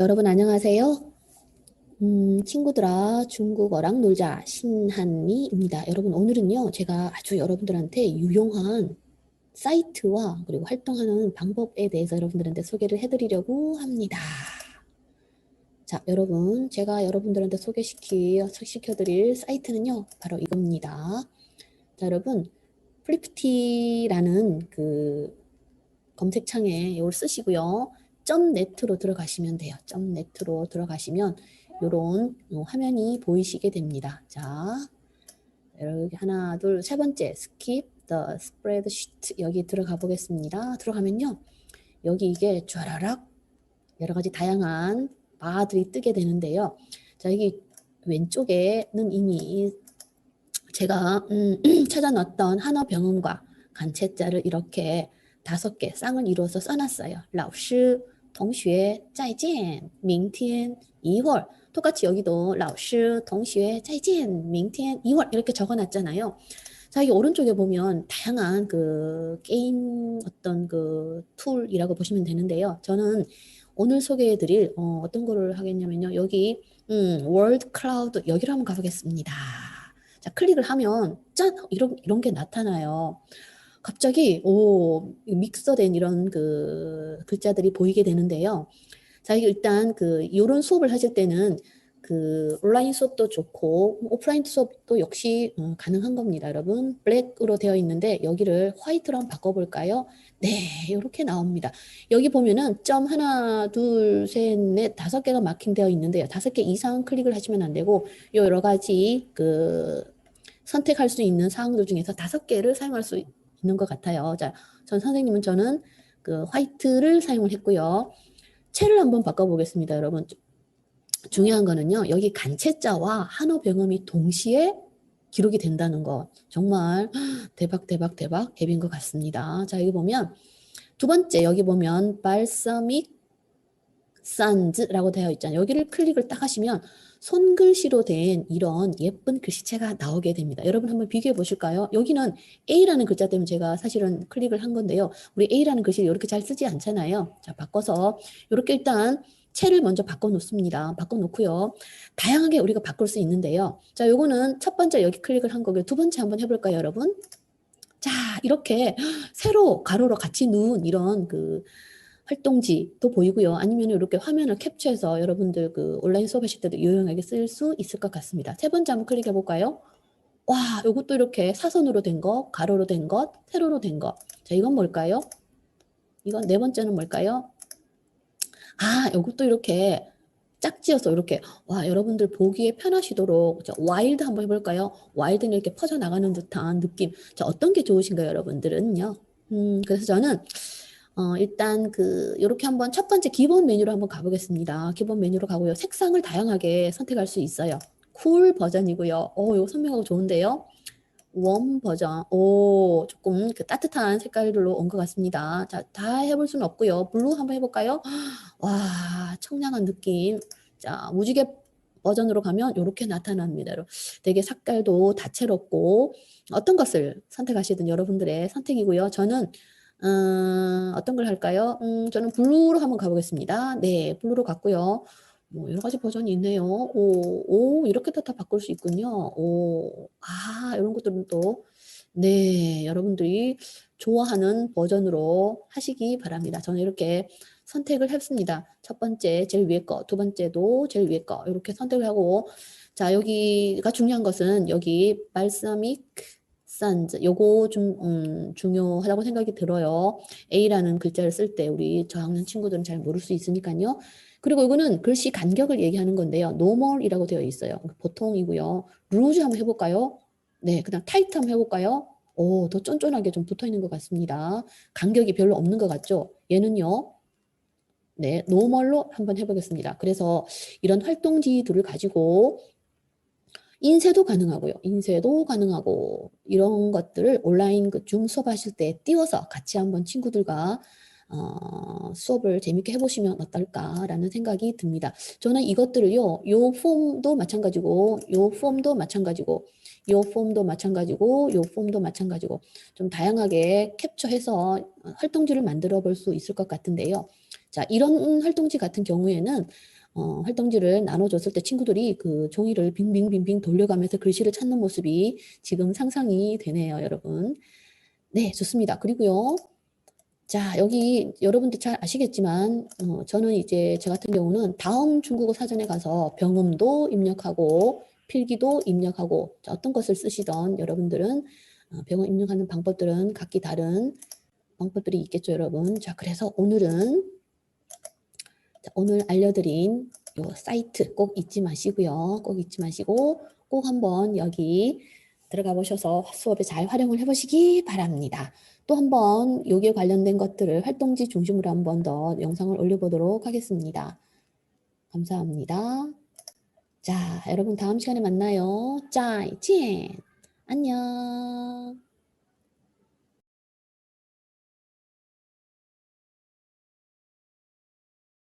여러분 안녕하세요. 음, 친구들아 중국어랑 놀자 신한미입니다. 여러분 오늘은요 제가 아주 여러분들한테 유용한 사이트와 그리고 활동하는 방법에 대해서 여러분들한테 소개를 해드리려고 합니다. 자 여러분 제가 여러분들한테 소개시키, 시켜드릴 사이트는요 바로 이겁니다. 자 여러분 플리프티라는 그 검색창에 이걸 쓰시고요. 점 네트로 들어가시면 돼요. 점 네트로 들어가시면 이런 화면이 보이시게 됩니다. 자, 여기 하나, 둘, 세 번째 skip the spreadsheet 여기 들어가 보겠습니다. 들어가면요, 여기 이게 쫘라락 여러 가지 다양한 바들이 뜨게 되는데요. 자, 여기 왼쪽에는 이미 제가 음, 찾아놨던 한어병원과 간체자를 이렇게 다섯 개 쌍을 이루어서 써놨어요. 老师 동시에 再见明天一会儿 똑같이 여기도 老师 동시에 再见明天一会儿 이렇게 적어놨잖아요. 자, 여기 오른쪽에 보면 다양한 그 게임 어떤 그 툴이라고 보시면 되는데요. 저는 오늘 소개해드릴 어, 어떤 거를 하겠냐면요. 여기 음, 월드 클라우드 여기로 한번 가보겠습니다. 자, 클릭을 하면 짠 이런 이런 게 나타나요. 갑자기 오 믹서된 이런 그 글자들이 보이게 되는데요. 자, 일단 그 이런 수업을 하실 때는 그 온라인 수업도 좋고 오프라인 수업도 역시 어, 가능한 겁니다, 여러분. 블랙으로 되어 있는데 여기를 화이트로 한번 바꿔볼까요? 네, 이렇게 나옵니다. 여기 보면은 점 하나, 둘, 셋, 넷, 다섯 개가 마킹되어 있는데요. 다섯 개 이상 클릭을 하시면 안 되고 요 여러 가지 그 선택할 수 있는 사항들 중에서 다섯 개를 사용할 수 있는 것 같아요. 자, 전 선생님은 저는 그 화이트를 사용을 했고요. 채를 한번 바꿔보겠습니다, 여러분. 중요한 거는요, 여기 간체자와 한어 병음이 동시에 기록이 된다는 것. 정말 대박, 대박, 대박 앱인 것 같습니다. 자, 여기 보면 두 번째, 여기 보면 발사믹 산즈라고 되어 있잖아요. 여기를 클릭을 딱 하시면 손글씨로 된 이런 예쁜 글씨체가 나오게 됩니다. 여러분 한번 비교해 보실까요? 여기는 A라는 글자 때문에 제가 사실은 클릭을 한 건데요. 우리 A라는 글씨를 이렇게 잘 쓰지 않잖아요. 자, 바꿔서 이렇게 일단 채를 먼저 바꿔 놓습니다. 바꿔 놓고요. 다양하게 우리가 바꿀 수 있는데요. 자, 요거는 첫 번째 여기 클릭을 한 거고요. 두 번째 한번 해볼까요, 여러분? 자, 이렇게 세로 가로로 같이 누운 이런 그 활동지도 보이고요. 아니면 이렇게 화면을 캡처해서 여러분들 그 온라인 수업하실 때도 유용하게 쓸 수 있을 것 같습니다. 세 번째 한번 클릭해 볼까요? 와, 이것도 이렇게 사선으로 된 것, 가로로 된 것, 세로로 된 것. 자, 이건 뭘까요? 이건 네 번째는 뭘까요? 아, 이것도 이렇게 짝지어서 이렇게 와 여러분들 보기에 편하시도록 자, 와일드 한번 해볼까요? 와일드는 이렇게 퍼져 나가는 듯한 느낌. 자 어떤 게 좋으신가요, 여러분들은요? 음 그래서 저는 어, 일단 그 이렇게 한번 첫 번째 기본 메뉴로 한번 가보겠습니다. 기본 메뉴로 가고요. 색상을 다양하게 선택할 수 있어요. 쿨 버전이고요. 오, 이거 선명하고 좋은데요. 웜 버전. 오, 조금 그 따뜻한 색깔들로 온 것 같습니다. 자, 다 해볼 수는 없고요. 블루 한번 해볼까요? 와, 청량한 느낌. 자, 무지개 버전으로 가면 이렇게 나타납니다. 되게 색깔도 다채롭고 어떤 것을 선택하시든 여러분들의 선택이고요. 저는 음, 어떤 걸 할까요? 음, 저는 블루로 한번 가보겠습니다. 네, 블루로 갔고요. 뭐 여러 가지 버전이 있네요. 오, 오 이렇게도 다 바꿀 수 있군요. 오, 아, 이런 것들은 또, 네, 여러분들이 좋아하는 버전으로 하시기 바랍니다. 저는 이렇게 선택을 했습니다. 첫 번째, 제일 위에 거, 두 번째도 제일 위에 거, 이렇게 선택을 하고, 자, 여기가 중요한 것은 여기 발사믹 산즈 요거 좀 음, 중요하다고 생각이 들어요. A라는 글자를 쓸 때 우리 저학년 친구들은 잘 모를 수 있으니까요. 그리고 이거는 글씨 간격을 얘기하는 건데요. 노멀이라고 되어 있어요. 보통이고요. 루즈 한번 해볼까요? 네, 그다음 타이트 한번 해볼까요? 오, 더 쫀쫀하게 좀 붙어 있는 것 같습니다. 간격이 별로 없는 것 같죠? 얘는요. 네, 노멀로 한번 해보겠습니다. 그래서 이런 활동지들을 가지고 인쇄도 가능하고요. 인쇄도 가능하고 이런 것들을 온라인 그 줌 수업하실 때 띄워서 같이 한번 친구들과 어, 수업을 재밌게 해보시면 어떨까라는 생각이 듭니다. 저는 이것들을요, 요 폼도 마찬가지고, 요 폼도 마찬가지고, 요 폼도 마찬가지고, 요 폼도 마찬가지고, 좀 다양하게 캡처해서 활동지를 만들어 볼 수 있을 것 같은데요. 자, 이런 활동지 같은 경우에는 어, 활동지를 나눠줬을 때 친구들이 그 종이를 빙빙빙빙 돌려가면서 글씨를 찾는 모습이 지금 상상이 되네요, 여러분. 네, 좋습니다. 그리고요. 자, 여기 여러분들 잘 아시겠지만, 어, 저는 이제 저 같은 경우는 다음 중국어 사전에 가서 병음도 입력하고, 필기도 입력하고, 자, 어떤 것을 쓰시던 여러분들은 어, 병음 입력하는 방법들은 각기 다른 방법들이 있겠죠, 여러분. 자, 그래서 오늘은 자, 오늘 알려드린 요 사이트 꼭 잊지 마시고요. 꼭 잊지 마시고 꼭 한번 여기 들어가 보셔서 수업에 잘 활용을 해보시기 바랍니다. 또 한번 여기에 관련된 것들을 활동지 중심으로 한 번 더 영상을 올려보도록 하겠습니다. 감사합니다. 자, 여러분 다음 시간에 만나요. 再见. 안녕.